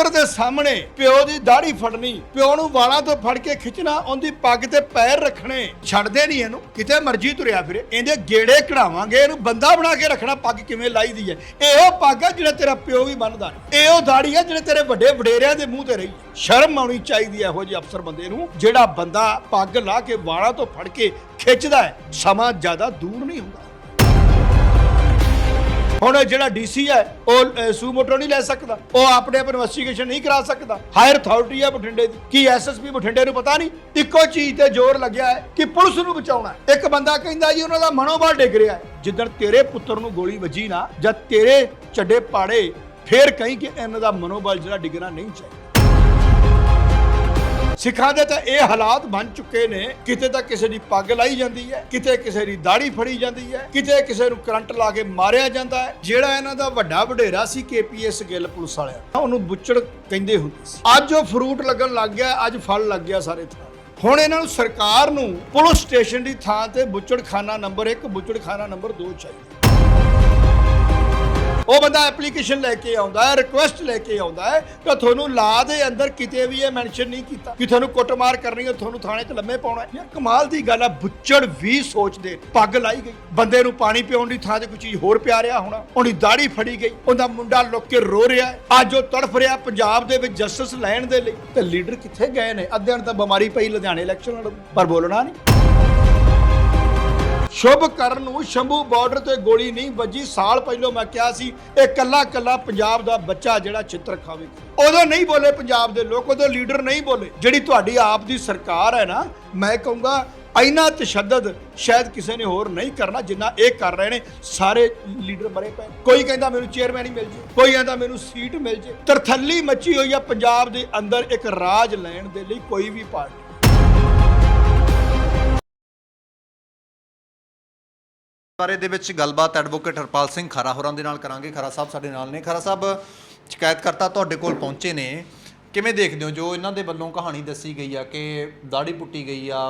ਪੁੱਤਰ ਦੇ ਸਾਹਮਣੇ ਪਿਓ ਦੀ ਦਾੜੀ ਫੜਨੀ, ਪਿਓ ਨੂੰ ਵਾਲਾਂ ਤੋਂ ਫੜ ਕੇ ਖਿੱਚਣਾ, ਉਹਦੀ ਪੱਗ ਤੇ ਪੈਰ ਰੱਖਣੇ। ਛੱਡਦੇ ਨਹੀਂ ਇਹਨੂੰ, ਕਿਤੇ ਮਰਜ਼ੀ ਤੁਰਿਆ ਫਿਰੇ। ਇਹਦੇ ਗੇੜੇ ਕਢਾਵਾਂਗੇ, ਇਹਨੂੰ ਬੰਦਾ ਬਣਾ ਕੇ ਰੱਖਣਾ, ਪੱਗ ਕਿਵੇਂ ਲਾਈਦੀ ਹੈ। ਇਹੋ ਪੱਗ ਹੈ ਜਿਹੜਾ ਤੇਰਾ ਪਿਓ ਵੀ ਬੰਨਦਾ ਨਹੀਂ। ਇਹ ਉਹ ਦਾੜੀ ਹੈ ਜਿਹੜੇ ਤੇਰੇ ਵੱਡੇ ਵਡੇਰਿਆਂ ਦੇ ਮੂੰਹ ਤੇ ਰਹੀ। ਸ਼ਰਮ ਆਉਣੀ ਚਾਹੀਦੀ ਹੈ ਇਹੋ ਜਿਹੇ ਅਫਸਰ ਬੰਦੇ ਨੂੰ, ਜਿਹੜਾ ਬੰਦਾ ਪੱਗ ਲਾ ਕੇ ਵਾਲਾਂ ਤੋਂ ਫੜ ਕੇ ਖਿੱਚਦਾ ਹੈ। ਸਮਾਂ ਜ਼ਿਆਦਾ ਦੂਰ ਨਹੀਂ ਹੁੰਦਾ। ਹੁਣ ਇਹ ਜਿਹੜਾ ਡੀਸੀ ਹੈ, ਉਹ ਸੂ ਮੋਟਰ ਨਹੀਂ ਲੈ ਸਕਦਾ। ਉਹ ਆਪਣੇ ਆਪ ਇਨਵੈਸਟੀਗੇਸ਼ਨ ਨਹੀਂ ਕਰਾ ਸਕਦਾ। ਹਾਇਰ ਅਥਾਰਟੀ ਹੈ ਬਠਿੰਡੇ ਦੀ। ਕੀ ਐਸਐਸਪੀ ਬਠਿੰਡੇ ਨੂੰ ਪਤਾ ਨਹੀਂ? ਇੱਕੋ ਚੀਜ਼ ਤੇ ਜ਼ੋਰ ਲੱਗਿਆ ਹੈ ਕਿ ਪੁਲਿਸ ਨੂੰ ਬਚਾਉਣਾ ਹੈ। ਇੱਕ ਬੰਦਾ ਕਹਿੰਦਾ ਜੀ, ਉਹਨਾਂ ਦਾ ਮਨੋਬਲ ਡਿੱਗ ਰਿਹਾ ਹੈ। ਜਿੱਦਣ ਤੇਰੇ ਪੁੱਤਰ ਨੂੰ ਗੋਲੀ ਵੱਜੀ ਨਾ, ਜਾਂ ਤੇਰੇ ਚੱਡੇ ਪਾੜੇ, ਫੇਰ ਕਹੀਂ ਕਿ ਇਹਨਾਂ ਦਾ ਮਨੋਬਲ ਜਿਹੜਾ ਡਿੱਗਣਾ ਨਹੀਂ ਚਾਹੀਦਾ। ਸਿੱਖਾਂ ਦੇ ਤਾਂ ਇਹ ਹਾਲਾਤ ਬਣ ਚੁੱਕੇ ਨੇ, ਕਿਤੇ ਤਾਂ ਕਿਸੇ ਦੀ ਪੱਗ ਲਾਈ ਜਾਂਦੀ ਹੈ, ਕਿਤੇ ਕਿਸੇ ਦੀ ਦਾੜੀ ਫੜੀ ਜਾਂਦੀ ਹੈ, ਕਿਤੇ ਕਿਸੇ ਨੂੰ ਕਰੰਟ ਲਾ ਕੇ ਮਾਰਿਆ ਜਾਂਦਾ ਹੈ, ਜਿਹੜਾ ਇਹਨਾਂ ਦਾ ਵੱਡਾ ਵਡੇਰਾ ਸੀ ਕੇਪੀਐਸ ਗਿੱਲ ਪੁਲਿਸ ਵਾਲਿਆ ਉਹਨੂੰ ਬੁੱਚੜ ਕਹਿੰਦੇ ਹੁੰਦੇ ਸੀ। ਅੱਜ ਉਹ ਫਰੂਟ ਲੱਗਣ ਲੱਗ ਗਿਆ, ਅੱਜ ਫਲ ਲੱਗ ਗਿਆ ਸਾਰੇ ਥਾਂ ਹੁਣ ਇਹਨਾਂ ਨੂੰ ਸਰਕਾਰ ਨੂੰ ਪੁਲਿਸ ਸਟੇਸ਼ਨ ਦੀ ਥਾਂ ਤੇ ਬੁੱਚੜਖਾਨਾ ਨੰਬਰ 1 ਬੁੱਚੜਖਾਨਾ ਨੰਬਰ 2 ਚਾਹੀਦਾ। ਉਹ ਬੰਦਾ ਐਪਲੀਕੇਸ਼ਨ ਲੈ ਕੇ ਆਉਂਦਾ ਹੈ ਰਿਕੁਐਸਟ ਲੈ ਕੇ ਆਉਂਦਾ ਹੈ ਕਿ ਤੁਹਾਨੂੰ ਲਾ ਦੇ, ਅੰਦਰ ਕਿਤੇ ਵੀ ਇਹ ਮੈਂਸ਼ਨ ਨਹੀਂ ਕੀਤਾ। ਕਿ ਤੁਹਾਨੂੰ ਕੁੱਟਮਾਰ ਕਰਨੀ ਹੈ, ਤੁਹਾਨੂੰ ਥਾਣੇ 'ਚ ਲੰਮੇ ਪਾਉਣਾ ਹੈ। ਯਾਰ ਕਮਾਲ ਦੀ ਗੱਲ ਹੈ ਬੁੱਚੜ ਵੀ ਸੋਚਦੇ ਪੱਗ ਲਾਈ ਗਈ। ਬੰਦੇ ਨੂੰ ਪਾਣੀ ਪਿਉਣ ਦੀ ਥਾਂ ਤੇ ਕੋਈ ਚੀਜ਼ ਹੋਰ ਪਿਆ ਰਿਹਾ ਹੋਣਾ, ਉਹਦੀ ਦਾੜੀ ਫੜੀ ਗਈ, ਉਹਦਾ ਮੁੰਡਾ ਲੁੱਕ ਕੇ ਰੋ ਰਿਹਾ ਅੱਜ ਉਹ ਤੜਫ ਰਿਹਾ ਪੰਜਾਬ ਦੇ ਵਿੱਚ ਜਸਟਿਸ ਲੈਣ ਦੇ ਲਈ। ਤੇ ਲੀਡਰ ਕਿੱਥੇ ਗਏ ਨੇ? ਅੱਧਿਆਂ ਨੂੰ ਤਾਂ ਬਿਮਾਰੀ ਪਈ ਲੁਧਿਆਣੇ ਇਲੈਕਸ਼ਨ ਲੜਨ ਪਰ ਬੋਲਣਾ ਨਹੀਂ। ਸ਼ੁਭ ਕਰਨ ਨੂੰ ਸ਼ੰਭੂ ਬਾਰਡਰ ਤੇ ਗੋਲੀ ਨਹੀਂ ਵੱਜੀ। ਸਾਲ ਪਹਿਲਾਂ ਮੈਂ ਕਿਹਾ ਸੀ, ਇਹ ਕੱਲਾ ਕੱਲਾ ਪੰਜਾਬ ਦਾ ਬੱਚਾ ਜਿਹੜਾ ਚਿੱਤਰ ਖਾਵੇ। ਉਦੋਂ ਨਹੀਂ ਬੋਲੇ ਪੰਜਾਬ ਦੇ ਲੋਕ, ਉਦੋਂ ਲੀਡਰ ਨਹੀਂ ਬੋਲੇ। ਜਿਹੜੀ ਤੁਹਾਡੀ ਆਪ ਦੀ ਸਰਕਾਰ ਹੈ ਨਾ, ਮੈਂ ਕਹੂੰਗਾ, ਇੰਨਾ ਤਸ਼ੱਦਦ ਸ਼ਾਇਦ ਕਿਸੇ ਨੇ ਹੋਰ ਨਹੀਂ ਕਰਨਾ, ਜਿੰਨਾ ਇਹ ਕਰ ਰਹੇ ਨੇ। ਸਾਰੇ ਲੀਡਰ ਮਰੇ ਪਏ ਕੋਈ ਕਹਿੰਦਾ ਮੈਨੂੰ ਚੇਅਰਮੈਨ ਹੀ ਮਿਲ ਜੇ, ਕੋਈ ਕਹਿੰਦਾ ਮੈਨੂੰ ਸੀਟ ਮਿਲ ਜੇ। ਤਰਥੱਲੀ ਮੱਚੀ ਹੋਈ ਆ ਪੰਜਾਬ ਦੇ ਅੰਦਰ ਇੱਕ ਰਾਜ ਲੈਣ ਦੇ ਲਈ ਕੋਈ ਵੀ ਪਾਰਟੀ। ਬਾਰੇ ਦੇ ਵਿੱਚ ਗੱਲਬਾਤ ਐਡਵੋਕੇਟ ਹਰਪਾਲ ਸਿੰਘ ਖਰਾ ਹੋਰਾਂ ਦੇ ਨਾਲ ਕਰਾਂਗੇ। ਖਰਾ ਸਾਹਿਬ ਸਾਡੇ ਨਾਲ ਨੇ। ਖਰਾ ਸਾਹਿਬ, ਸ਼ਿਕਾਇਤਕਰਤਾ ਤੁਹਾਡੇ ਕੋਲ ਪਹੁੰਚੇ ਨੇ। ਕਿਵੇਂ ਦੇਖਦੇ ਹੋ ਜੋ ਇਹਨਾਂ ਦੇ ਵੱਲੋਂ ਕਹਾਣੀ ਦੱਸੀ ਗਈ ਆ ਕਿ ਦਾੜੀ ਪੁੱਟੀ ਗਈ ਆ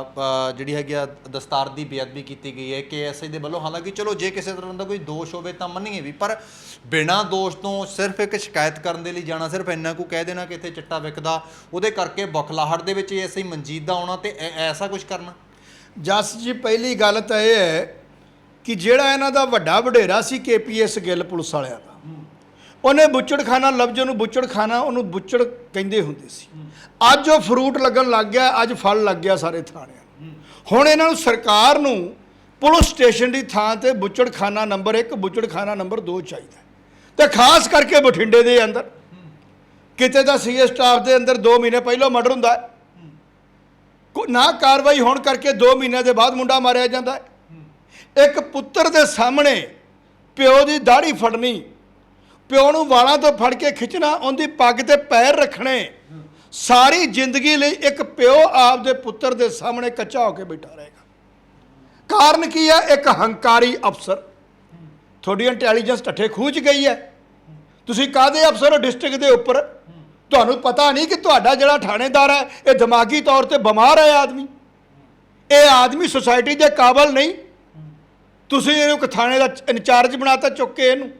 ਜਿਹੜੀ ਹੈਗੀ ਆ ਦਸਤਾਰ ਦੀ ਬੇਅਦਬੀ ਕੀਤੀ ਗਈ ਹੈ ਕਿ ਐਸਆਈ ਦੇ ਵੱਲੋਂ ਹਾਲਾਂਕਿ ਚਲੋ ਜੇ ਕਿਸੇ ਤਰ੍ਹਾਂ ਦਾ ਕੋਈ ਦੋਸ਼ ਹੋਵੇ ਤਾਂ ਮੰਨੀਏ ਵੀ, ਪਰ ਬਿਨਾਂ ਦੋਸ਼ ਤੋਂ ਸਿਰਫ ਇੱਕ ਸ਼ਿਕਾਇਤ ਕਰਨ ਦੇ ਲਈ ਜਾਣਾ, ਸਿਰਫ ਇੰਨਾ ਕੁ ਕਹਿ ਦੇਣਾ ਕਿ ਇੱਥੇ ਚਿੱਟਾ ਵਿਕਦਾ, ਉਹਦੇ ਕਰਕੇ ਬਖਲਾਹਟ ਦੇ ਵਿੱਚ ਐਸਆਈ ਮਨਜੀਤ ਦਾ ਆਉਣਾ ਤੇ ਐਸਾ ਕੁਝ ਕਰਨਾ? ਜਸ ਜੀ, ਪਹਿਲੀ ਗੱਲ ਤਾਂ ਇਹ ਹੈ ਕਿ ਜਿਹੜਾ ਇਹਨਾਂ ਦਾ ਵੱਡਾ ਵਡੇਰਾ ਸੀ ਕੇਪੀਐਸ ਗਿੱਲ ਪੁਲਿਸ ਵਾਲਿਆਂ ਦਾ। ਉਹਨੇ ਬੁੱਚੜਖਾਨਾ, ਲਫ਼ਜ਼ ਨੂੰ ਬੁੱਚੜਖਾਨਾ, ਉਹਨੂੰ ਬੁੱਚੜ ਕਹਿੰਦੇ ਹੁੰਦੇ ਸੀ। ਅੱਜ ਉਹ ਫਰੂਟ ਲੱਗਣ ਲੱਗ ਗਿਆ, ਅੱਜ ਫਲ ਲੱਗ ਗਿਆ ਸਾਰੇ ਥਾਣਿਆਂ ਨੂੰ। ਹੁਣ ਇਹਨਾਂ ਨੂੰ ਸਰਕਾਰ ਨੂੰ ਪੁਲਿਸ ਸਟੇਸ਼ਨ ਦੀ ਥਾਂ ਤੇ ਬੁੱਚੜਖਾਨਾ ਨੰਬਰ 1 ਬੁੱਚੜਖਾਨਾ ਨੰਬਰ 2 ਚਾਹੀਦਾ ਤੇ ਖਾਸ ਕਰਕੇ ਬਠਿੰਡੇ ਦੇ ਅੰਦਰ। ਕਿਤੇ ਤਾਂ ਸੀਏ ਸਟਾਫ ਦੇ ਅੰਦਰ 2 ਮਹੀਨੇ ਪਹਿਲਾਂ ਮਰਡਰ ਹੁੰਦਾ ਹੈ। ਨਾ ਕਾਰਵਾਈ ਹੋਣ ਕਰਕੇ 2 ਮਹੀਨਿਆਂ ਦੇ ਬਾਅਦ ਮੁੰਡਾ ਮਾਰਿਆ ਜਾਂਦਾ ਹੈ। ਇੱਕ ਪੁੱਤਰ ਦੇ ਸਾਹਮਣੇ ਪਿਓ ਦੀ ਦਾੜੀ ਫੜਨੀ, ਪਿਓ ਨੂੰ ਵਾਲਾਂ ਤੋਂ ਫੜ ਕੇ ਖਿੱਚਣਾ, ਉਹਦੀ ਪੱਗ ਤੇ ਪੈਰ ਰੱਖਣੇ, ਸਾਰੀ ਜ਼ਿੰਦਗੀ ਲਈ ਇੱਕ ਪਿਓ ਆਪਦੇ ਪੁੱਤਰ ਦੇ ਸਾਹਮਣੇ ਕੱਚਾ ਹੋ ਕੇ ਬੈਠਾ ਰਹੇਗਾ। ਕਾਰਨ ਕੀ ਹੈ? ਇੱਕ ਹੰਕਾਰੀ ਅਫਸਰ। ਤੁਹਾਡੀ ਇੰਟੈਲੀਜੈਂਸ ਠੱਠੇ ਖੂਚ ਗਈ ਹੈ। ਤੁਸੀਂ ਕਾਦੇ ਅਫਸਰ ਹੋ? ਡਿਸਟ੍ਰਿਕਟ ਦੇ ਉੱਪਰ। ਤੁਹਾਨੂੰ ਪਤਾ ਨਹੀਂ ਕਿ ਤੁਹਾਡਾ ਜਿਹੜਾ ਥਾਣੇਦਾਰ ਹੈ, ਇਹ ਦਿਮਾਗੀ ਤੌਰ ਤੇ ਬਿਮਾਰ ਹੈ ਆਦਮੀ। ਇਹ ਆਦਮੀ ਸੁਸਾਇਟੀ ਦੇ ਕਾਬਲ ਨਹੀਂ। ਤੁਸੀਂ ਇਹਨੂੰ ਇੱਕ ਥਾਣੇ ਦਾ ਇੰਚਾਰਜ ਬਣਾਤਾ, ਚੁੱਕ ਕੇ ਇਹਨੂੰ।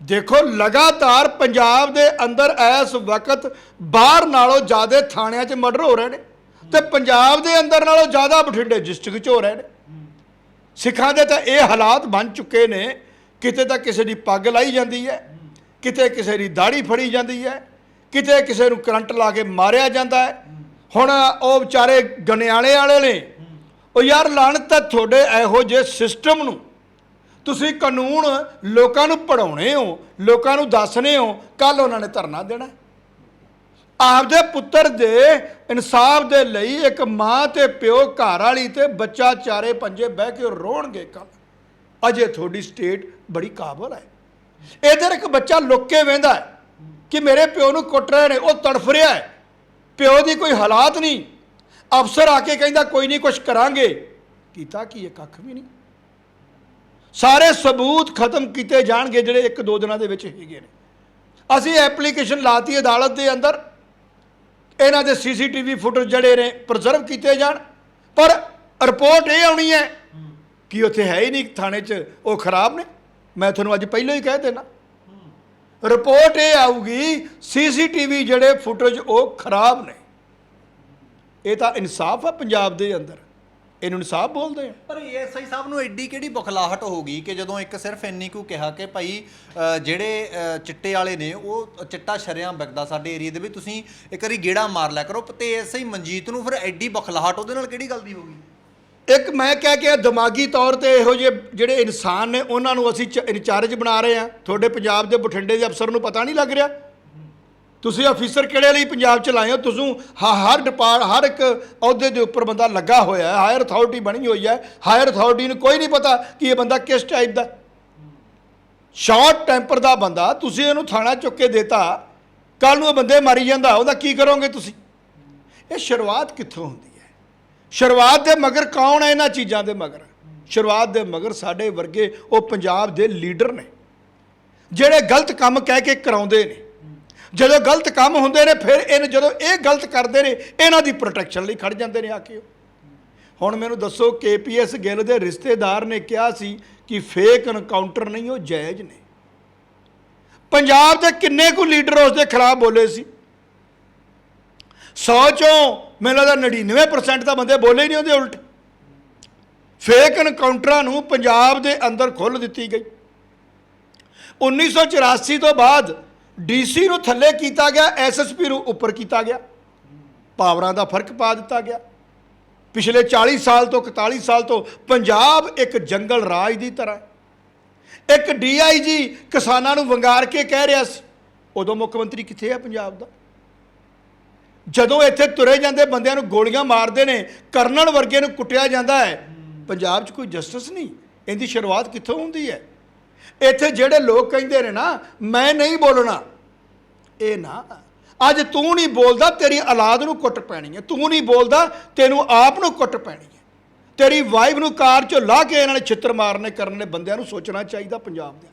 ਦੇਖੋ, ਲਗਾਤਾਰ ਪੰਜਾਬ ਦੇ ਅੰਦਰ ਇਸ ਵਕਤ ਬਾਹਰ ਨਾਲੋਂ ਜ਼ਿਆਦਾ ਥਾਣਿਆਂ 'ਚ ਮਰਡਰ ਹੋ ਰਹੇ ਨੇ ਤੇ ਪੰਜਾਬ ਦੇ ਅੰਦਰ ਨਾਲੋਂ ਜ਼ਿਆਦਾ ਬਠਿੰਡੇ ਡਿਸਟ੍ਰਿਕਟ 'ਚ ਹੋ ਰਹੇ ਨੇ। ਸਿੱਖਾਂ ਦੇ ਤਾਂ ਇਹ ਹਾਲਾਤ ਬਣ ਚੁੱਕੇ ਨੇ, ਕਿਤੇ ਤਾਂ ਕਿਸੇ ਦੀ ਪੱਗ ਲਾਈ ਜਾਂਦੀ ਹੈ, ਕਿਤੇ ਕਿਸੇ ਦੀ ਦਾੜੀ ਫੜੀ ਜਾਂਦੀ ਹੈ, ਕਿਤੇ ਕਿਸੇ ਨੂੰ ਕਰੰਟ ਲਾ ਕੇ ਮਾਰਿਆ ਜਾਂਦਾ ਹੈ। ਹੁਣ ਉਹ ਵਿਚਾਰੇ ਗਨਿਆਲੇ ਵਾਲੇ ਨੇ ਉਹ ਯਾਰ ਲਾਣਤ ਤਾਂ ਤੁਹਾਡੇ ਇਹੋ ਜਿਹੇ ਸਿਸਟਮ ਨੂੰ। ਤੁਸੀਂ ਕਾਨੂੰਨ ਲੋਕਾਂ ਨੂੰ ਪੜਾਉਣੇ ਹੋ, ਲੋਕਾਂ ਨੂੰ ਦੱਸਣੇ ਹੋ ਕੱਲ ਉਹਨਾਂ ਨੇ ਧਰਨਾ ਦੇਣਾ। ਆਪਦੇ ਪੁੱਤਰ ਦੇ ਇਨਸਾਫ ਦੇ ਲਈ ਇੱਕ ਮਾਂ ਤੇ ਪਿਓ ਘਰ ਵਾਲੀ ਤੇ ਬੱਚਾ ਚਾਰੇ ਪੰਜੇ ਬਹਿ ਕੇ ਰੋਣਗੇ ਕੱਲ ਅਜੇ ਤੁਹਾਡੀ ਸਟੇਟ ਬੜੀ ਕਾਬਲ ਹੈ। ਇਧਰ ਇੱਕ ਬੱਚਾ ਲੁੱਕ ਕੇ ਵੇਂਦਾ ਕਿ ਮੇਰੇ ਪਿਓ ਨੂੰ ਕੁੱਟ ਰਹੇ ਨੇ, ਉਹ ਤੜਫ ਰਿਹਾ ਹੈ। ਪਿਓ ਦੀ ਕੋਈ ਹਾਲਾਤ ਨਹੀਂ। ਅਫਸਰ ਆ ਕੇ ਕਹਿੰਦਾ, ਕੋਈ ਨਹੀਂ ਕੁਝ ਕਰਾਂਗੇ। ਕੀਤਾ ਕੀ ਇਹ ਕੱਖ ਵੀ ਨਹੀਂ। ਸਾਰੇ ਸਬੂਤ ਖਤਮ ਕੀਤੇ ਜਾਣਗੇ, ਜਿਹੜੇ ਇੱਕ ਦੋ ਦਿਨਾਂ ਦੇ ਵਿੱਚ ਹੈਗੇ ਨੇ। ਅਸੀਂ ਐਪਲੀਕੇਸ਼ਨ ਲਾਤੀ ਅਦਾਲਤ ਦੇ ਅੰਦਰ। ਇਹਨਾਂ ਦੇ ਸੀਸੀਟੀਵੀ ਫੁਟੇਜ ਜਿਹੜੇ ਨੇ ਪ੍ਰੀਜ਼ਰਵ ਕੀਤੇ ਜਾਣ। ਪਰ ਰਿਪੋਰਟ ਇਹ ਆਉਣੀ ਹੈ ਕਿ ਉੱਥੇ ਹੈ ਹੀ ਨਹੀਂ, ਥਾਣੇ 'ਚ ਉਹ ਖਰਾਬ ਨੇ। ਮੈਂ ਤੁਹਾਨੂੰ ਅੱਜ ਪਹਿਲਾਂ ਹੀ ਕਹਿ ਦੇਣਾ। ਰਿਪੋਰਟ ਇਹ ਆਊਗੀ, ਸੀਸੀਟੀਵੀ ਜਿਹੜੇ ਫੁਟੇਜ ਉਹ ਖਰਾਬ ਨੇ। ਇਹ ਤਾਂ ਇਨਸਾਫ ਆ ਪੰਜਾਬ ਦੇ ਅੰਦਰ। ਇਹਨੂੰ ਇਨਸਾਫ ਬੋਲਦੇ ਆ। ਪਰ ਐਸਆਈ ਸਾਹਿਬ ਨੂੰ ਐਡੀ ਕਿਹੜੀ ਬਖਲਾਹਟ ਹੋ ਗਈ ਕਿ ਜਦੋਂ ਇੱਕ ਸਿਰਫ ਇੰਨੀ ਕੁ ਕਿਹਾ ਕਿ ਭਾਈ ਅ, ਜਿਹੜੇ ਅ, ਚਿੱਟੇ ਵਾਲੇ ਨੇ ਉਹ ਚਿੱਟਾ ਸ਼ਰਿਆਂ ਵਿਕਦਾ ਸਾਡੇ ਏਰੀਆ ਦੇ ਵਿੱਚ ਤੁਸੀਂ ਇੱਕ ਵਾਰੀ ਗੇੜਾ ਮਾਰ ਲਿਆ ਕਰੋ। ਤੇ ਐਸਆਈ ਮਨਜੀਤ ਨੂੰ ਫਿਰ ਐਡੀ ਬਖਲਾਹਟ ਉਹਦੇ ਨਾਲ ਕਿਹੜੀ ਗੱਲ ਦੀ ਹੋ ਗਈ? ਇੱਕ ਮੈਂ ਕਹਿ ਕੇ ਦਿਮਾਗੀ ਤੌਰ ਤੇ ਇਹੋ ਜਿਹੇ ਜਿਹੜੇ ਇਨਸਾਨ ਨੇ ਉਹਨਾਂ ਨੂੰ ਅਸੀਂ ਚ- ਇੰਚਾਰਜ ਬਣਾ ਰਹੇ ਆ ਤੁਹਾਡੇ ਪੰਜਾਬ ਦੇ ਬਠਿੰਡੇ ਦੇ ਅਫਸਰ ਨੂੰ ਪਤਾ ਨਹੀਂ ਲੱਗ ਰਿਹਾ। ਤੁਸੀਂ ਅਫੀਸਰ ਕਿਹੜੇ ਲਈ ਪੰਜਾਬ ਚ ਲਾਏ ਹੋ? ਤੁਸੀਂ ਹ- ਹਰ ਡਿਪਾਰਟ ਹਰ ਇੱਕ ਅਹੁਦੇ ਦੇ ਉੱਪਰ ਬੰਦਾ ਲੱਗਾ ਹੋਇਆ ਹੈ। ਹਾਇਰ ਅਥਾਰਟੀ ਬਣੀ ਹੋਈ ਹੈ। ਹਾਇਰ ਅਥਾਰਟੀ ਨੂੰ ਕੋਈ ਨਹੀਂ ਪਤਾ ਕਿ ਇਹ ਬੰਦਾ ਕਿਸ ਟਾਈਪ ਦਾ। ਸ਼ਾਰਟ ਟੈਂਪਰ ਦਾ ਬੰਦਾ, ਤੁਸੀਂ ਇਹਨੂੰ ਥਾਣਾ ਚੁੱਕ ਕੇ ਦੇਤਾ। ਕੱਲ ਨੂੰ ਇਹ ਬੰਦੇ ਮਾਰੀ ਜਾਂਦਾ, ਉਹਦਾ ਕੀ ਕਰੋਗੇ ਤੁਸੀਂ? ਇਹ ਸ਼ੁਰੂਆਤ ਕਿੱਥੋਂ ਹੁੰਦੀ ਹੈ? ਸ਼ੁਰੂਆਤ ਦੇ ਮਗਰ ਕੌਣ ਹੈ ਇਹਨਾਂ ਚੀਜ਼ਾਂ ਦੇ ਮਗਰ? ਸ਼ੁਰੂਆਤ ਦੇ ਮਗਰ ਸਾਡੇ ਵਰਗੇ ਉਹ ਪੰਜਾਬ ਦੇ ਲੀਡਰ ਨੇ। ਜਿਹੜੇ ਗਲਤ ਕੰਮ ਕਹਿ ਕੇ ਕਰਾਉਂਦੇ ਨੇ। ਜਦੋਂ ਗਲਤ ਕੰਮ ਹੁੰਦੇ ਨੇ, ਫਿਰ ਇਹਨ ਜਦੋਂ ਇਹ ਗਲਤ ਕਰਦੇ ਨੇ, ਇਹਨਾਂ ਦੀ ਪ੍ਰੋਟੈਕਸ਼ਨ ਲਈ ਖੜ ਜਾਂਦੇ ਨੇ ਆ ਕੇ ਉਹ। ਹੁਣ ਮੈਨੂੰ ਦੱਸੋ ਕੇਪੀਐਸ ਗਿੱਲ ਦੇ ਰਿਸ਼ਤੇਦਾਰ ਨੇ ਕਿਹਾ ਸੀ ਕਿ ਫੇਕ ਐਨਕਾਊਂਟਰ ਨਹੀਂ, ਉਹ ਜਾਇਜ਼ ਨੇ। ਪੰਜਾਬ ਦੇ ਕਿੰਨੇ ਕੁ ਲੀਡਰ ਉਸ ਦੇ ਖਿਲਾਫ ਬੋਲੇ ਸੀ? 100 ਚੋਂ ਮੈਨੂੰ ਲੱਗਦਾ 99% ਤਾਂ ਬੰਦੇ ਬੋਲੇ ਹੀ ਨਹੀਂ ਉਹਦੇ ਉਲਟ। ਫੇਕ ਐਨਕਾਊਂਟਰਾਂ ਨੂੰ ਪੰਜਾਬ ਦੇ ਅੰਦਰ ਖੁੱਲ੍ਹ ਦਿੱਤੀ ਗਈ। 1984 ਤੋਂ ਬਾਅਦ ਡੀਸੀ ਨੂੰ ਥੱਲੇ ਕੀਤਾ ਗਿਆ ਐਸਐਸਪੀ ਨੂੰ ਉੱਪਰ ਕੀਤਾ ਗਿਆ। ਪਾਵਰਾਂ ਦਾ ਫ਼ਰਕ ਪਾ ਦਿੱਤਾ ਗਿਆ। ਪਿਛਲੇ 40 ਸਾਲ ਤੋਂ 41 ਸਾਲ ਤੋਂ ਪੰਜਾਬ ਇੱਕ ਜੰਗਲ ਰਾਜ ਦੀ ਤਰ੍ਹਾਂ ਹੈ। ਇੱਕ ਡੀਆਈਜੀ ਕਿਸਾਨਾਂ ਨੂੰ ਵੰਗਾਰ ਕੇ ਕਹਿ ਰਿਹਾ ਸੀ, ਉਦੋਂ ਮੁੱਖ ਮੰਤਰੀ ਕਿੱਥੇ ਹੈ ਪੰਜਾਬ ਦਾ? ਜਦੋਂ ਇੱਥੇ ਤੁਰੇ ਜਾਂਦੇ ਬੰਦਿਆਂ ਨੂੰ ਗੋਲੀਆਂ ਮਾਰਦੇ ਨੇ, ਕਰਨਲ ਵਰਗੇ ਨੂੰ ਕੁੱਟਿਆ ਜਾਂਦਾ ਹੈ। ਪੰਜਾਬ 'ਚ ਕੋਈ ਜਸਟਿਸ ਨਹੀਂ। ਇਹਦੀ ਸ਼ੁਰੂਆਤ ਕਿੱਥੋਂ ਹੁੰਦੀ ਹੈ? ਇੱਥੇ ਜਿਹੜੇ ਲੋਕ ਕਹਿੰਦੇ ਨੇ ਨਾ, ਮੈਂ ਨਹੀਂ ਬੋਲਣਾ। ਇਹ ਨਾ, ਅੱਜ ਤੂੰ ਨਹੀਂ ਬੋਲਦਾ, ਤੇਰੀ ਔਲਾਦ ਨੂੰ ਕੁੱਟ ਪੈਣੀ ਹੈ। ਤੂੰ ਨਹੀਂ ਬੋਲਦਾ, ਤੈਨੂੰ ਆਪ ਨੂੰ ਕੁੱਟ ਪੈਣੀ ਹੈ। ਤੇਰੀ ਵਾਈਫ ਨੂੰ ਕਾਰ 'ਚੋਂ ਲਾ ਕੇ ਇਹਨਾਂ ਨੇ ਛਿੱਤਰ ਮਾਰਨੇ ਕਰਨ ਕਰਨੇ ਬੰਦਿਆਂ ਨੂੰ ਸੋਚਣਾ ਚਾਹੀਦਾ ਪੰਜਾਬ ਦੇ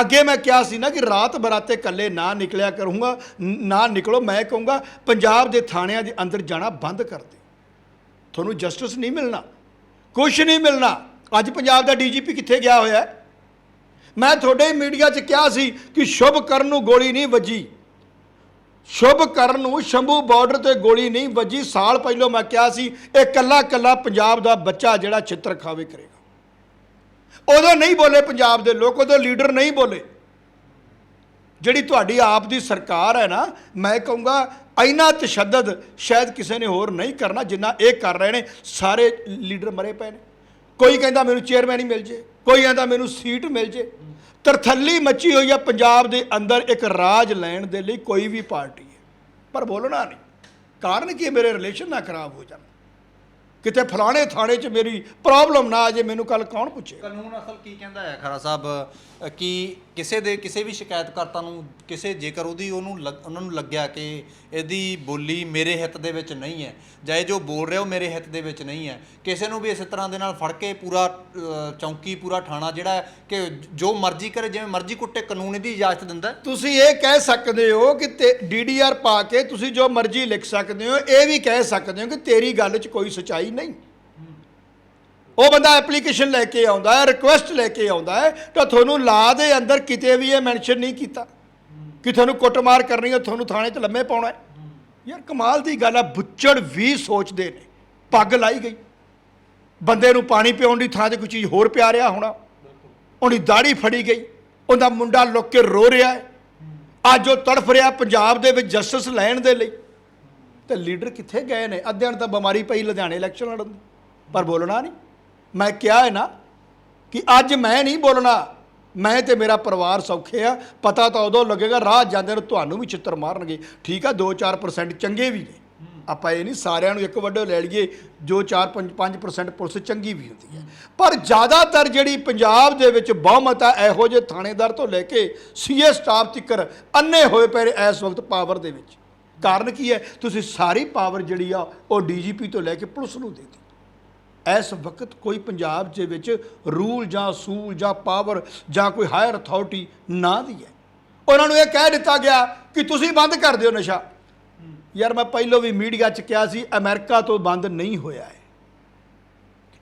ਅੱਗੇ ਮੈਂ ਕਿਹਾ ਸੀ ਨਾ ਕਿ ਰਾਤ ਬਰਾਤੇ ਇਕੱਲੇ ਨਾ ਨਿਕਲਿਆ ਕਰੂੰਗਾ, ਨਾ ਨਿਕਲੋ, ਮੈਂ ਕਹੂੰਗਾ, ਪੰਜਾਬ ਦੇ ਥਾਣਿਆਂ ਦੇ ਅੰਦਰ ਜਾਣਾ ਬੰਦ ਕਰ ਦੇ। ਤੁਹਾਨੂੰ ਜਸਟਿਸ ਨਹੀਂ ਮਿਲਣਾ ਕੁਝ ਨਹੀਂ ਮਿਲਣਾ। ਅੱਜ ਪੰਜਾਬ ਦਾ ਡੀਜੀਪੀ ਕਿੱਥੇ ਗਿਆ ਹੋਇਆ ਹੈ? ਮੈਂ ਤੁਹਾਡੇ ਮੀਡੀਆ 'ਚ ਕਿਹਾ ਸੀ ਕਿ ਸ਼ੁਭ ਕਰਨ ਨੂੰ ਗੋਲੀ ਨਹੀਂ ਵੱਜੀ। ਸ਼ੁਭ ਕਰਨ ਨੂੰ ਸ਼ੰਭੂ ਬਾਰਡਰ ਤੇ ਗੋਲੀ ਨਹੀਂ ਵੱਜੀ। ਸਾਲ ਪਹਿਲਾਂ ਮੈਂ ਕਿਹਾ ਸੀ, ਇਹ ਕੱਲਾ ਕੱਲਾ ਪੰਜਾਬ ਦਾ ਬੱਚਾ ਜਿਹੜਾ ਚਿੱਤਰ ਖਾਵੇ ਕਰੇਗਾ। ਉਦੋਂ ਨਹੀਂ ਬੋਲੇ ਪੰਜਾਬ ਦੇ ਲੋਕ, ਉਦੋਂ ਲੀਡਰ ਨਹੀਂ ਬੋਲੇ। ਜਿਹੜੀ ਤੁਹਾਡੀ ਆਪ ਦੀ ਸਰਕਾਰ ਹੈ ਨਾ, ਮੈਂ ਕਹੂੰਗਾ ਇੰਨਾ ਤਸ਼ੱਦਦ ਸ਼ਾਇਦ ਕਿਸੇ ਨੇ ਹੋਰ ਨਹੀਂ ਕਰਨਾ, ਜਿੰਨਾ ਇਹ ਕਰ ਰਹੇ ਨੇ। ਸਾਰੇ ਲੀਡਰ ਮਰੇ ਪਏ ਨੇ। ਕੋਈ ਕਹਿੰਦਾ ਮੈਨੂੰ ਚੇਅਰਮੈਨ ਹੀ ਮਿਲ ਜੇ, ਕੋਈ ਕਹਿੰਦਾ ਮੈਨੂੰ ਸੀਟ ਮਿਲ ਜੇ। ਤਰਥੱਲੀ ਮੱਚੀ ਹੋਈ ਆ ਪੰਜਾਬ ਦੇ ਅੰਦਰ ਇੱਕ ਰਾਜ ਲੈਣ ਦੇ ਲਈ ਕੋਈ ਵੀ ਪਾਰਟੀ ਹੈ। ਪਰ ਬੋਲਣਾ ਨਹੀਂ। ਕਾਰਨ ਕੀ ਮੇਰੇ ਰਿਲੇਸ਼ਨ ਨਾ ਖਰਾਬ ਹੋ ਜਾਣ। ਕਿਤੇ ਫਲਾਣੇ ਥਾਣੇ 'ਚ ਮੇਰੀ ਪ੍ਰੋਬਲਮ ਨਾ ਆ ਜੇ, ਮੈਨੂੰ ਕੱਲ ਕੌਣ ਪੁੱਛੇ? ਕਾਨੂੰਨ ਅਸਲ ਕੀ ਕਹਿੰਦਾ ਹੈ ਖਰਾ ਸਾਹਿਬ? ਕਿ ਕਿਸੇ ਦੇ ਕਿਸੇ ਵੀ ਸ਼ਿਕਾਇਤਕਰਤਾ ਨੂੰ ਕਿਸੇ ਜੇਕਰ ਉਹਦੀ ਉਹਨੂੰ ਲੱਗ- ਉਹਨਾਂ ਨੂੰ ਲੱਗਿਆ ਕਿ ਇਹਦੀ ਬੋਲੀ ਮੇਰੇ ਹਿੱਤ ਦੇ ਵਿੱਚ ਨਹੀਂ ਹੈ ਜਾਂ ਇਹ ਜੋ ਬੋਲ ਰਿਹਾ ਉਹ ਮੇਰੇ ਹਿੱਤ ਦੇ ਵਿੱਚ ਨਹੀਂ ਹੈ ਕਿਸੇ ਨੂੰ ਵੀ ਇਸੇ ਤਰ੍ਹਾਂ ਦੇ ਨਾਲ ਫੜ ਕੇ ਪੂਰਾ ਅ, ਚੌਂਕੀ ਪੂਰਾ ਥਾਣਾ ਜਿਹੜਾ ਹੈ ਕਿ ਜੋ ਮਰਜ਼ੀ ਕਰੇ ਜਿਵੇਂ ਮਰਜ਼ੀ ਕੁੱਟੇ ਕਾਨੂੰਨ ਇਹਦੀ ਇਜਾਜ਼ਤ ਦਿੰਦਾ ਹੈ। ਤੁਸੀਂ ਇਹ ਕਹਿ ਸਕਦੇ ਹੋ ਕਿ ਡੀਡੀਆਰ ਪਾ ਕੇ ਤੁਸੀਂ ਜੋ ਮਰਜ਼ੀ ਲਿਖ ਸਕਦੇ ਹੋ ਇਹ ਵੀ ਕਹਿ ਸਕਦੇ ਹੋ ਕਿ ਤੇਰੀ ਗੱਲ 'ਚ ਕੋਈ ਸਚਾਈ ਨਹੀਂ ਉਹ ਬੰਦਾ ਐਪਲੀਕੇਸ਼ਨ ਲੈ ਕੇ ਆਉਂਦਾ ਹੈ ਰਿਕੁਐਸਟ ਲੈ ਕੇ ਆਉਂਦਾ ਹੈ, ਤਾਂ ਤੁਹਾਨੂੰ ਲਾ ਦੇ ਅੰਦਰ ਕਿਤੇ ਵੀ ਇਹ ਮੈਂਸ਼ਨ ਨਹੀਂ ਕੀਤਾ। ਕਿ ਤੁਹਾਨੂੰ ਕੁੱਟਮਾਰ ਕਰਨੀ ਹੈ, ਤੁਹਾਨੂੰ ਥਾਣੇ 'ਚ ਲੰਮੇ ਪਾਉਣਾ ਹੈ। ਯਾਰ ਕਮਾਲ ਦੀ ਗੱਲ ਆ, ਬੁੱਚੜ ਵੀ ਸੋਚਦੇ ਨੇ, ਪੱਗ ਲਾਈ ਗਈ। ਬੰਦੇ ਨੂੰ ਪਾਣੀ ਪਿਆਉਣ ਦੀ ਥਾਂ ਤੇ ਕੋਈ ਚੀਜ਼ ਹੋਰ ਪਿਆ ਰਿਹਾ ਹੋਣਾ। ਉਹਦੀ ਦਾੜੀ ਫੜੀ ਗਈ, ਉਹਦਾ ਮੁੰਡਾ ਲੁੱਕ ਕੇ ਰੋ ਰਿਹਾ ਹੈ। ਅੱਜ ਉਹ ਤੜਫ ਰਿਹਾ ਪੰਜਾਬ ਦੇ ਵਿੱਚ ਜਸਟਿਸ ਲੈਣ ਦੇ ਲਈ। ਤੇ ਲੀਡਰ ਕਿੱਥੇ ਗਏ ਨੇ? ਅੱਧਿਆਂ ਨੂੰ ਤਾਂ ਬਿਮਾਰੀ ਪਈ ਲੁਧਿਆਣੇ ਇਲੈਕਸ਼ਨ ਲੜਨ ਦੀ, ਪਰ ਬੋਲਣਾ ਨਹੀਂ। ਮੈਂ ਕਿਹਾ ਹੈ ਨਾ ਕਿ ਅੱਜ ਮੈਂ ਨਹੀਂ ਬੋਲਣਾ। ਮੈਂ ਤੇ ਮੇਰਾ ਪਰਿਵਾਰ ਸੌਖੇ ਆ। ਪਤਾ ਤਾਂ ਉਦੋਂ ਲੱਗੇਗਾ, ਰਾਹ ਜਾਂਦੇ ਨੂੰ ਤੁਹਾਨੂੰ ਵੀ ਚਿੱਤਰ ਮਾਰਨਗੇ। ਠੀਕ ਆ 2-4% ਚੰਗੇ ਵੀ ਨੇ। ਆਪਾਂ ਇਹ ਨਹੀਂ ਸਾਰਿਆਂ ਨੂੰ ਇੱਕ ਵੱਡੇ ਲੈ ਲਈਏ, ਜੋ 4-5% ਪੁਲਿਸ ਚੰਗੀ ਵੀ ਹੁੰਦੀ ਹੈ। ਪਰ ਜ਼ਿਆਦਾਤਰ ਜਿਹੜੀ ਪੰਜਾਬ ਦੇ ਵਿੱਚ ਬਹੁਮਤ ਆ, ਇਹੋ ਜਿਹੇ ਥਾਣੇਦਾਰ ਤੋਂ ਲੈ ਕੇ ਸੀਏ ਸਟਾਫ ਤੱਕਰ ਅੰਨੇ ਹੋਏ ਪਏ ਨੇ ਇਸ ਵਕਤ ਪਾਵਰ ਦੇ ਵਿੱਚ। ਕਾਰਨ ਕੀ ਹੈ? ਤੁਸੀਂ ਸਾਰੀ ਪਾਵਰ ਜਿਹੜੀ ਆ, ਉਹ ਡੀਜੀਪੀ ਤੋਂ ਲੈ ਕੇ ਪੁਲਿਸ ਨੂੰ ਦੇ ਦਿੱਤੀ। ਇਸ ਵਕਤ ਕੋਈ ਪੰਜਾਬ ਦੇ ਵਿੱਚ ਰੂਲ ਜਾਂ ਸੂਲ ਜਾਂ ਪਾਵਰ ਜਾਂ ਕੋਈ ਹਾਇਰ ਅਥਾਰਟੀ ਨਾ ਦੀ ਹੈ। ਉਹਨਾਂ ਨੂੰ ਇਹ ਕਹਿ ਦਿੱਤਾ ਗਿਆ ਕਿ ਤੁਸੀਂ ਬੰਦ ਕਰ ਦਿਓ ਨਸ਼ਾ। ਯਾਰ ਮੈਂ ਪਹਿਲਾਂ ਵੀ ਮੀਡੀਆ 'ਚ ਕਿਹਾ ਸੀ, ਅਮਰੀਕਾ ਤੋਂ ਬੰਦ ਨਹੀਂ ਹੋਇਆ ਹੈ।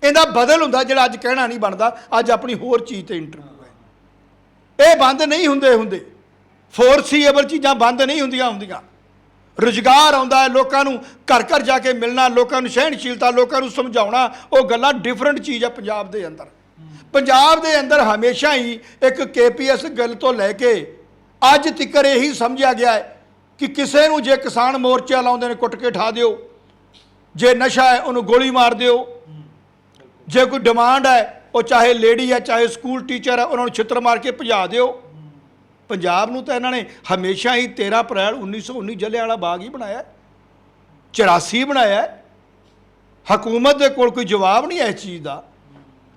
ਇਹਦਾ ਬਦਲ ਹੁੰਦਾ ਜਿਹੜਾ ਅੱਜ ਕਹਿਣਾ ਨਹੀਂ ਬਣਦਾ, ਅੱਜ ਆਪਣੀ ਹੋਰ ਚੀਜ਼ ਤੇ ਇੰਟਰਵਿਊ ਹੈ। ਇਹ ਬੰਦ ਨਹੀਂ ਹੁੰਦੇ ਹੁੰਦੇ। ਫੋਰਸੀਏਬਲ ਚੀਜ਼ਾਂ ਬੰਦ ਨਹੀਂ ਹੁੰਦੀਆਂ ਹੁੰਦੀਆਂ। ਰੁਜ਼ਗਾਰ ਆਉਂਦਾ ਹੈ, ਲੋਕਾਂ ਨੂੰ ਘਰ ਘਰ ਜਾ ਕੇ ਮਿਲਣਾ, ਲੋਕਾਂ ਨੂੰ ਸਹਿਣਸ਼ੀਲਤਾ, ਲੋਕਾਂ ਨੂੰ ਸਮਝਾਉਣਾ, ਉਹ ਗੱਲਾਂ ਡਿਫਰੈਂਟ ਚੀਜ਼ ਹੈ ਪੰਜਾਬ ਦੇ ਅੰਦਰ। ਪੰਜਾਬ ਦੇ ਅੰਦਰ ਹਮੇਸ਼ਾ ਹੀ ਇੱਕ ਕੇਪੀਐਸ ਗੱਲ ਤੋਂ ਲੈ ਕੇ ਅੱਜ ਤੱਕ ਇਹੀ ਸਮਝਿਆ ਗਿਆ ਹੈ ਕਿ ਕਿਸੇ ਨੂੰ ਜੇ ਕਿਸਾਨ ਮੋਰਚਾ ਲਾਉਂਦੇ ਨੇ, ਕੁੱਟ ਕੇ ਠਾ ਦਿਓ। ਜੇ ਨਸ਼ਾ ਹੈ, ਉਹਨੂੰ ਗੋਲੀ ਮਾਰ ਦਿਓ। ਜੇ ਕੋਈ ਡਿਮਾਂਡ ਹੈ, ਉਹ ਚਾਹੇ ਲੇਡੀ ਹੈ, ਚਾਹੇ ਸਕੂਲ ਟੀਚਰ ਹੈ, ਉਹਨਾਂ ਨੂੰ ਛਿੱਤਰ ਮਾਰ ਕੇ ਭਜਾ ਦਿਓ। ਪੰਜਾਬ ਨੂੰ ਤਾਂ ਇਹਨਾਂ ਨੇ ਹਮੇਸ਼ਾ ਹੀ 13 ਅਪ੍ਰੈਲ 1919 ਜਲਿਆਂਵਾਲਾ ਬਾਗ ਹੀ ਬਣਾਇਆ ਹੈ। 84 ਬਣਾਇਆ। ਹਕੂਮਤ ਦੇ ਕੋਲ ਕੋਈ ਜਵਾਬ ਨਹੀਂ ਇਸ ਚੀਜ਼ ਦਾ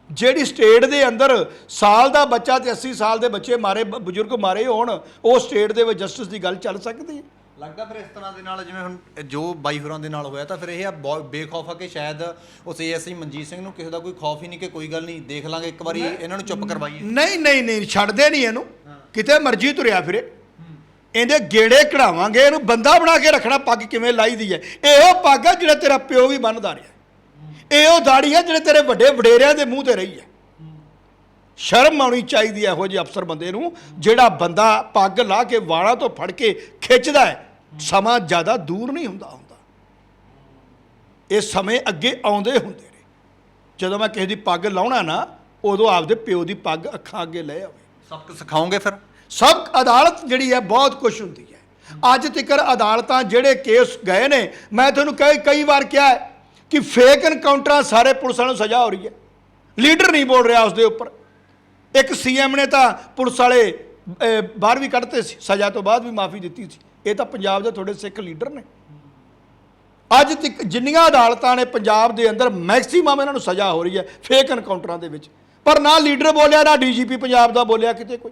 ਜਿਹੜੀ ਸਟੇਟ ਦੇ ਅੰਦਰ ਸਾਲ ਦਾ ਬੱਚਾ ਤੇ 80 ਸਾਲ ਦੇ ਬੱਚੇ ਮਾਰੇ ਬਜ਼ੁਰਗ ਮਾਰੇ ਹੋਣ ਉਹ ਸਟੇਟ ਦੇ ਵਿੱਚ ਜਸਟਿਸ ਦੀ ਗੱਲ ਚੱਲ ਸਕਦੀ ਹੈ ਲੱਗਦਾ ਫਿਰ ਇਸ ਤਰ੍ਹਾਂ ਦੇ ਨਾਲ ਜਿਵੇਂ ਹੁਣ ਜੋ ਬਾਈ ਹੋਰਾਂ ਦੇ ਨਾਲ ਹੋਇਆ ਤਾਂ ਫਿਰ ਇਹ ਬੇਖੌਫ ਆ ਕਿ ਸ਼ਾਇਦ ਉਸ ਏਐਸਆਈ ਮਨਜੀਤ ਸਿੰਘ ਨੂੰ ਕਿਸੇ ਦਾ ਕੋਈ ਖੌਫ ਹੀ ਨਹੀਂ ਕਿ ਕੋਈ ਗੱਲ ਨਹੀਂ ਦੇਖ ਲਾਂਗੇ ਇੱਕ ਵਾਰੀ ਇਹਨਾਂ ਨੂੰ ਚੁੱਪ ਕਰਵਾਈਏ ਨਹੀਂ ਨਹੀਂ ਨਹੀਂ ਛੱਡਦੇ ਨਹੀਂ ਇਹਨੂੰ ਕਿਤੇ ਮਰਜ਼ੀ ਤੁਰਿਆ ਫਿਰੇ। ਇਹਦੇ ਗੇੜੇ ਕਢਾਵਾਂਗੇ, ਇਹਨੂੰ ਬੰਦਾ ਬਣਾ ਕੇ ਰੱਖਣਾ ਪੱਗ ਕਿਵੇਂ ਲਾਈਦੀ ਹੈ। ਇਹੋ ਪੱਗ ਆ ਜਿਹੜਾ ਤੇਰਾ ਪਿਓ ਵੀ ਬੰਨਦਾ ਰਿਹਾ। ਇਹੋ ਦਾੜੀ ਹੈ ਜਿਹੜੇ ਤੇਰੇ ਵੱਡੇ ਵਡੇਰਿਆਂ ਦੇ ਮੂੰਹ ਤੇ ਰਹੀ ਹੈ। ਸ਼ਰਮ ਆਉਣੀ ਚਾਹੀਦੀ ਹੈ ਇਹੋ ਜਿਹੇ ਅਫਸਰ ਬੰਦੇ ਨੂੰ, ਜਿਹੜਾ ਬੰਦਾ ਪੱਗ ਲਾ ਕੇ ਵਾਲਾਂ ਤੋਂ ਫੜ ਕੇ ਖਿੱਚਦਾ ਹੈ। ਸਮਾਂ ਜ਼ਿਆਦਾ ਦੂਰ ਨਹੀਂ ਹੁੰਦਾ ਹੁੰਦਾ। ਇਹ ਸਮੇਂ ਅੱਗੇ ਆਉਂਦੇ ਹੁੰਦੇ ਨੇ। ਜਦੋਂ ਮੈਂ ਕਿਸੇ ਦੀ ਪੱਗ ਲਾਉਣਾ ਨਾ, ਉਦੋਂ ਆਪਦੇ ਪਿਓ ਦੀ ਪੱਗ ਅੱਖਾਂ ਅੱਗੇ ਲੈ ਆਵੇ ਸਬਕ ਸਿਖਾਓਗੇ ਫਿਰ? ਸਭ ਅਦਾਲਤ ਜਿਹੜੀ ਹੈ ਬਹੁਤ ਕੁਝ ਹੁੰਦੀ ਹੈ। ਅੱਜ ਤੱਕ ਅਦਾਲਤਾਂ ਜਿਹੜੇ ਕੇਸ ਗਏ ਨੇ, ਮੈਂ ਤੁਹਾਨੂੰ ਕਈ ਕਈ ਵਾਰ ਕਿਹਾ ਹੈ ਕਿ ਫੇਕ ਐਨਕਾਊਂਟਰਾਂ ਸਾਰੇ ਪੁਲਿਸਾਂ ਨੂੰ ਸਜ਼ਾ ਹੋ ਰਹੀ ਹੈ। ਲੀਡਰ ਨਹੀਂ ਬੋਲ ਰਿਹਾ ਉਸ ਦੇ ਉੱਪਰ। ਇੱਕ ਸੀਐਮ ਨੇ ਤਾਂ ਪੁਲਿਸ ਵਾਲੇ ਬਾਹਰ ਵੀ ਕੱਢਤੇ ਸੀ, ਸਜ਼ਾ ਤੋਂ ਬਾਅਦ ਵੀ ਮਾਫੀ ਦਿੱਤੀ ਸੀ। ਇਹ ਤਾਂ ਪੰਜਾਬ ਦੇ ਤੁਹਾਡੇ ਸਿੱਖ ਲੀਡਰ ਨੇ। ਅੱਜ ਤੱਕ, ਜਿੰਨੀਆਂ ਅਦਾਲਤਾਂ ਨੇ ਪੰਜਾਬ ਦੇ ਅੰਦਰ ਮੈਕਸਿਮਮ ਇਹਨਾਂ ਨੂੰ ਸਜ਼ਾ ਹੋ ਰਹੀ ਹੈ ਫੇਕ ਐਨਕਾਊਂਟਰਾਂ ਦੇ ਵਿੱਚ। ਪਰ ਨਾ ਲੀਡਰ ਬੋਲਿਆ, ਨਾ ਡੀਜੀਪੀ ਪੰਜਾਬ ਦਾ ਬੋਲਿਆ ਕਿਤੇ ਕੋਈ।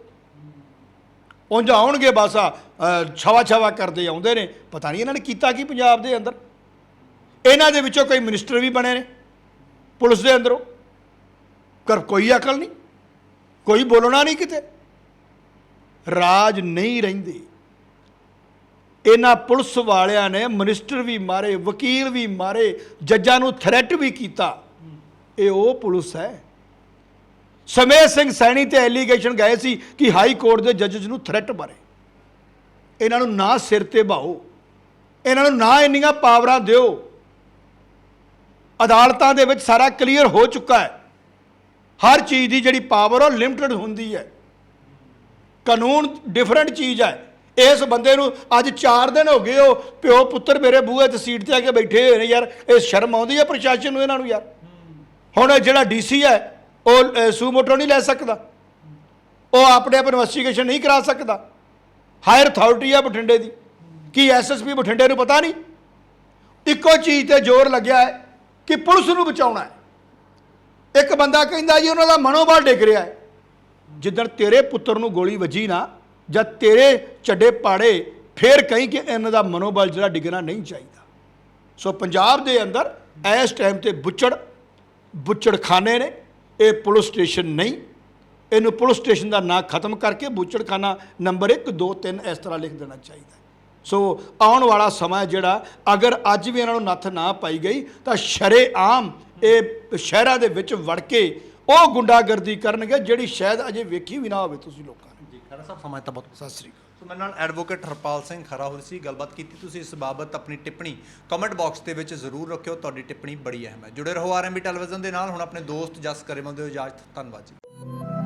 ਉਂਝ ਆਉਣਗੇ ਬਸ, ਆ ਛਵਾ ਛਵਾ ਕਰਦੇ ਆਉਂਦੇ ਨੇ। ਪਤਾ ਨਹੀਂ ਇਹਨਾਂ ਨੇ ਕੀਤਾ ਕੀ ਪੰਜਾਬ ਦੇ ਅੰਦਰ। ਇਹਨਾਂ ਦੇ ਵਿੱਚੋਂ ਕਈ ਮਿਨਿਸਟਰ ਵੀ ਬਣੇ ਨੇ, ਪੁਲਿਸ ਦੇ ਅੰਦਰੋਂ। ਕਰ ਕੋਈ ਅਕਲ ਨਹੀਂ, ਕੋਈ ਬੋਲਣਾ ਨਹੀਂ ਕਿਤੇ। ਰਾਜ ਨਹੀਂ ਰਹਿੰਦੇ। ਇਹਨਾਂ ਪੁਲਿਸ ਵਾਲਿਆਂ ਨੇ ਮਿਨਿਸਟਰ ਵੀ ਮਾਰੇ, ਵਕੀਲ ਵੀ ਮਾਰੇ, ਜੱਜਾਂ ਨੂੰ ਥ੍ਰੈਟ ਵੀ ਕੀਤਾ। ਇਹ ਉਹ ਪੁਲਿਸ ਹੈ। ਸਮੇਤ ਸਿੰਘ ਸੈਣੀ ਤੇ ਐਲੀਗੇਸ਼ਨ ਗਏ ਸੀ ਕਿ ਹਾਈ ਕੋਰਟ ਦੇ ਜੱਜਸ ਨੂੰ ਥ੍ਰੈਟ ਮਾਰੇ। ਇਹਨਾਂ ਨੂੰ ਨਾ ਸਿਰ ਤੇ ਬਾਹੋ। ਇਹਨਾਂ ਨੂੰ ਨਾ ਇੰਨੀਆਂ ਪਾਵਰਾਂ ਦਿਓ। ਅਦਾਲਤਾਂ ਦੇ ਵਿੱਚ ਸਾਰਾ ਕਲੀਅਰ ਹੋ ਚੁੱਕਾ ਹੈ। ਹਰ ਚੀਜ਼ ਦੀ ਜਿਹੜੀ ਪਾਵਰ ਉਹ ਲਿਮਟਿਡ ਹੁੰਦੀ ਹੈ। ਕਾਨੂੰਨ ਡਿਫਰੈਂਟ ਚੀਜ਼ ਹੈ। ਇਸ ਬੰਦੇ ਨੂੰ ਅੱਜ 4 ਦਿਨ ਹੋ ਗਏ ਉਹ ਪਿਓ ਪੁੱਤਰ ਮੇਰੇ ਬੂਹੇ ਤੇ ਸੀਟ ਤੇ ਆ ਕੇ ਬੈਠੇ ਹੋਏ ਨੇ ਯਾਰ, ਇਹ ਸ਼ਰਮ ਆਉਂਦੀ ਹੈ ਪ੍ਰਸ਼ਾਸਨ ਨੂੰ ਇਹਨਾਂ ਨੂੰ ਯਾਰ। ਹੁਣ ਇਹ ਜਿਹੜਾ ਡੀਸੀ ਹੈ ਉਹ ਸੂ ਸੂਮੋਟੋ ਨਹੀਂ ਲੈ ਸਕਦਾ। ਉਹ ਆਪਣੇ ਆਪ ਇਨਵੈਸਟੀਗੇਸ਼ਨ ਨਹੀਂ ਕਰਾ ਸਕਦਾ। ਹਾਇਰ ਅਥਾਰਟੀ ਹੈ ਬਠਿੰਡੇ ਦੀ। ਕੀ ਐਸਐਸਪੀ ਬਠਿੰਡੇ ਨੂੰ ਪਤਾ ਨਹੀਂ? ਇੱਕੋ ਚੀਜ਼ ਤੇ ਜ਼ੋਰ ਲੱਗਿਆ ਹੈ ਕਿ ਪੁਲਿਸ ਨੂੰ ਬਚਾਉਣਾ ਹੈ। ਇੱਕ ਬੰਦਾ ਕਹਿੰਦਾ ਜੀ, ਉਹਨਾਂ ਦਾ ਮਨੋਬਲ ਡਿੱਗ ਰਿਹਾ ਹੈ। ਜਿੱਦਣ ਤੇਰੇ ਪੁੱਤਰ ਨੂੰ ਗੋਲੀ ਵੱਜੀ ਨਾ, ਜਾਂ ਤੇਰੇ ਚੱਡੇ ਪਾੜੇ, ਫੇਰ ਕਹੀਂ ਕਿ ਇਹਨਾਂ ਦਾ ਮਨੋਬਲ ਜਿਹੜਾ ਡਿੱਗਣਾ ਨਹੀਂ ਚਾਹੀਦਾ। ਸੋ ਪੰਜਾਬ ਦੇ ਅੰਦਰ ਇਸ ਟਾਈਮ ਤੇ ਬੁੱਚੜ, ਬੁੱਚੜਖਾਨੇ ਨੇ। ਇਹ ਪੁਲਿਸ ਸਟੇਸ਼ਨ ਨਹੀਂ। ਇਹਨੂੰ ਪੁਲਿਸ ਸਟੇਸ਼ਨ ਦਾ ਨਾਂ ਖਤਮ ਕਰਕੇ ਬੁੱਚੜਖਾਨਾ ਨੰਬਰ 1 2 3 ਇਸ ਤਰ੍ਹਾਂ ਲਿਖ ਦੇਣਾ ਚਾਹੀਦਾ। ਸੋ ਆਉਣ ਵਾਲਾ ਸਮਾਂ ਜਿਹੜਾ ਅਗਰ ਅੱਜ ਵੀ ਇਹਨਾਂ ਨੂੰ ਨੱਥ ਨਾ ਪਾਈ ਗਈ ਤਾਂ ਸ਼ਰੇਆਮ ਇਹ ਸ਼ਹਿਰਾਂ ਦੇ ਵਿੱਚ ਵੜ ਕੇ ਉਹ ਗੁੰਡਾਗਰਦੀ ਕਰਨਗੇ ਜਿਹੜੀ ਸ਼ਾਇਦ ਅਜੇ ਵੇਖੀ ਵੀ ਨਾ ਹੋਵੇ ਤੁਸੀਂ ਲੋਕਾਂ ਨੇ। ਜੀ ਖੜਾ ਸਾਹਿਬ ਸਮਾਂ ਤਾਂ ਬਹੁਤ ਸਤਿ ਸ੍ਰੀ ਅਕਾਲ। ਮੇਰੇ ਨਾਲ ਐਡਵੋਕੇਟ ਹਰਪਾਲ ਸਿੰਘ ਖਰਾ ਹੋ ਸੀ, ਗੱਲਬਾਤ ਕੀਤੀ ਤੁਸੀਂ ਇਸ ਬਾਬਤ ਆਪਣੀ ਟਿੱਪਣੀ ਕਮੈਂਟ ਬਾਕਸ ਦੇ ਵਿੱਚ ਜ਼ਰੂਰ ਰੱਖਿਓ, ਤੁਹਾਡੀ ਟਿੱਪਣੀ ਬੜੀ ਅਹਿਮ ਹੈ। ਜੁੜੇ ਰਹੋ ਆਰਐਮਬੀ ਟੈਲੀਵਿਜ਼ਨ ਦੇ ਨਾਲ, ਹੁਣ ਆਪਣੇ ਦੋਸਤ ਜਸ ਕਰੇਮਨ ਦਿਓ ਇਜਾਜ਼ਤ ਧੰਨਵਾਦ ਜੀ।